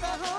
Bethlehem.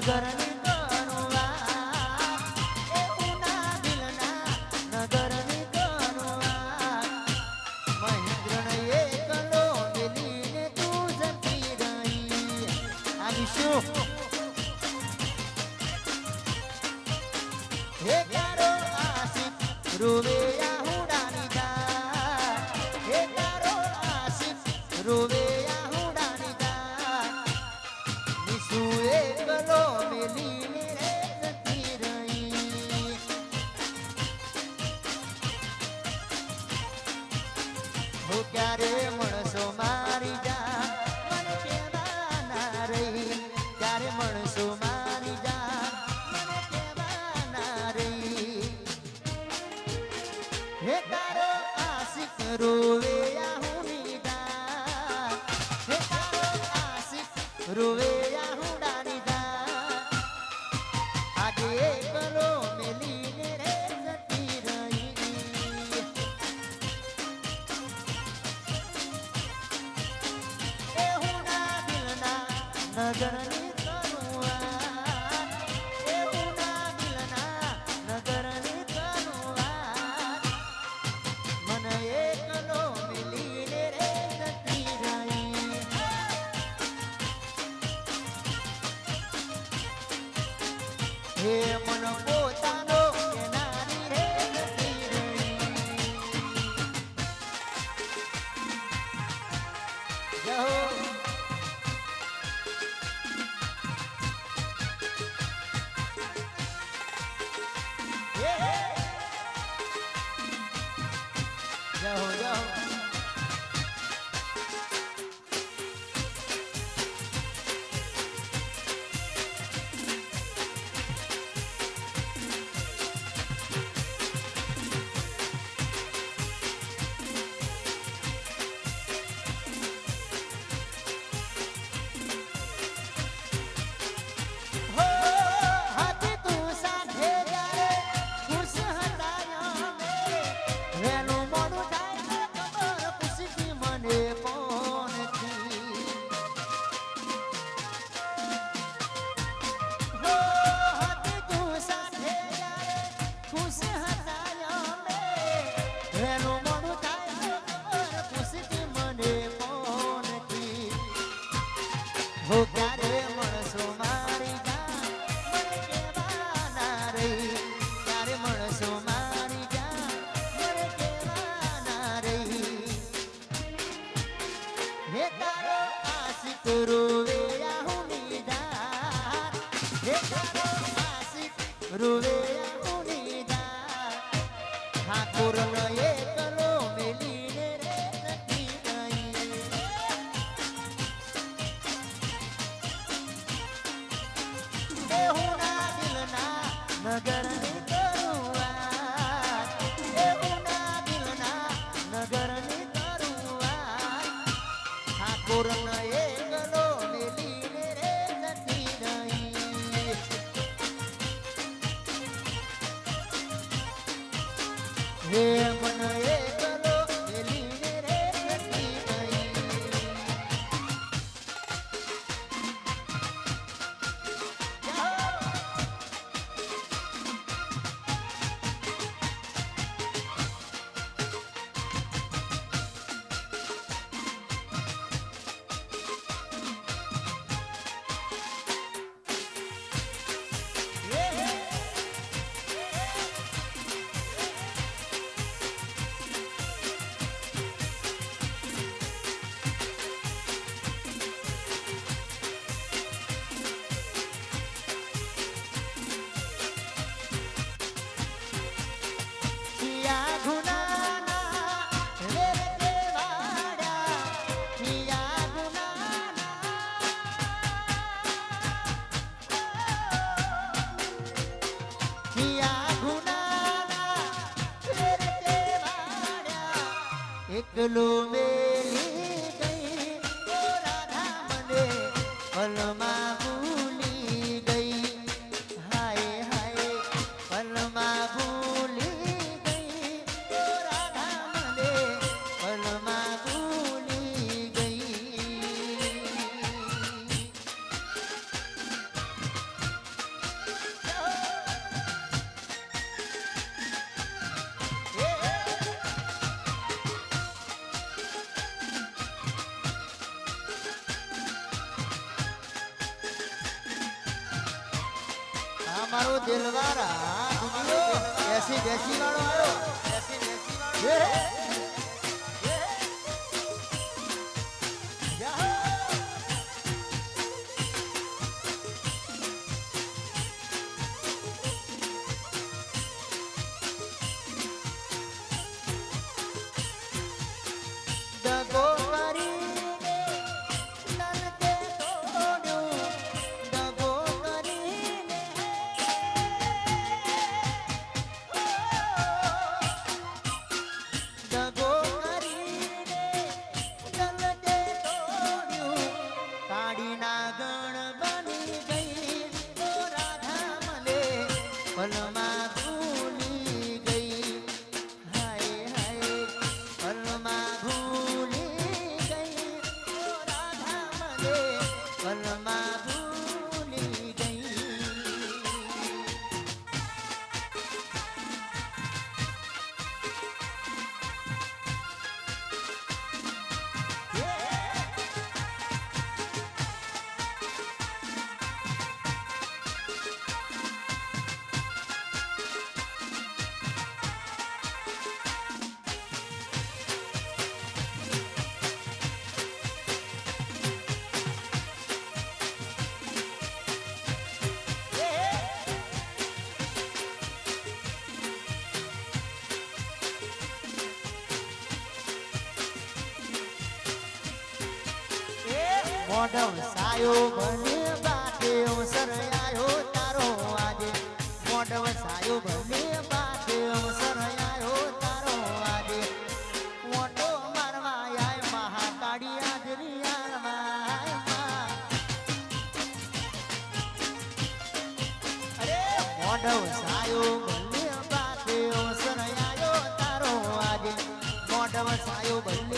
નગરની કણવા એ ઉના દિલના નગરની કણવા મહેન્દ્રણ એકલો મિલીને તું જતી રહી. આવી શું? હે ક્યારો આશિક રૂવે આહુડાની દા હે ક્યારો આશિક, રૂવે નગરની હે મન પોતા હે તારો આશિક રોવે આહુની ધાર ઠાકોરનો એકલો મેલીને રે નથી ગઈ દેહુના દિલના નગરની Hallelujah. મારો દિલવારા એસી બેસી વાળો આવ્યો. બેસી વાળો મોઢમ સાયો બને બાટે અવસર આયો, તારો આજે. મોઢમ સાયો બને બાટે અવસર આયો, તારો આજે. મોટો મારવા આય, મહાકાળી માં. અરે, મોઢમ સાયો બને બાટે અવસર તારો આજે. મોઢમ સાયો બને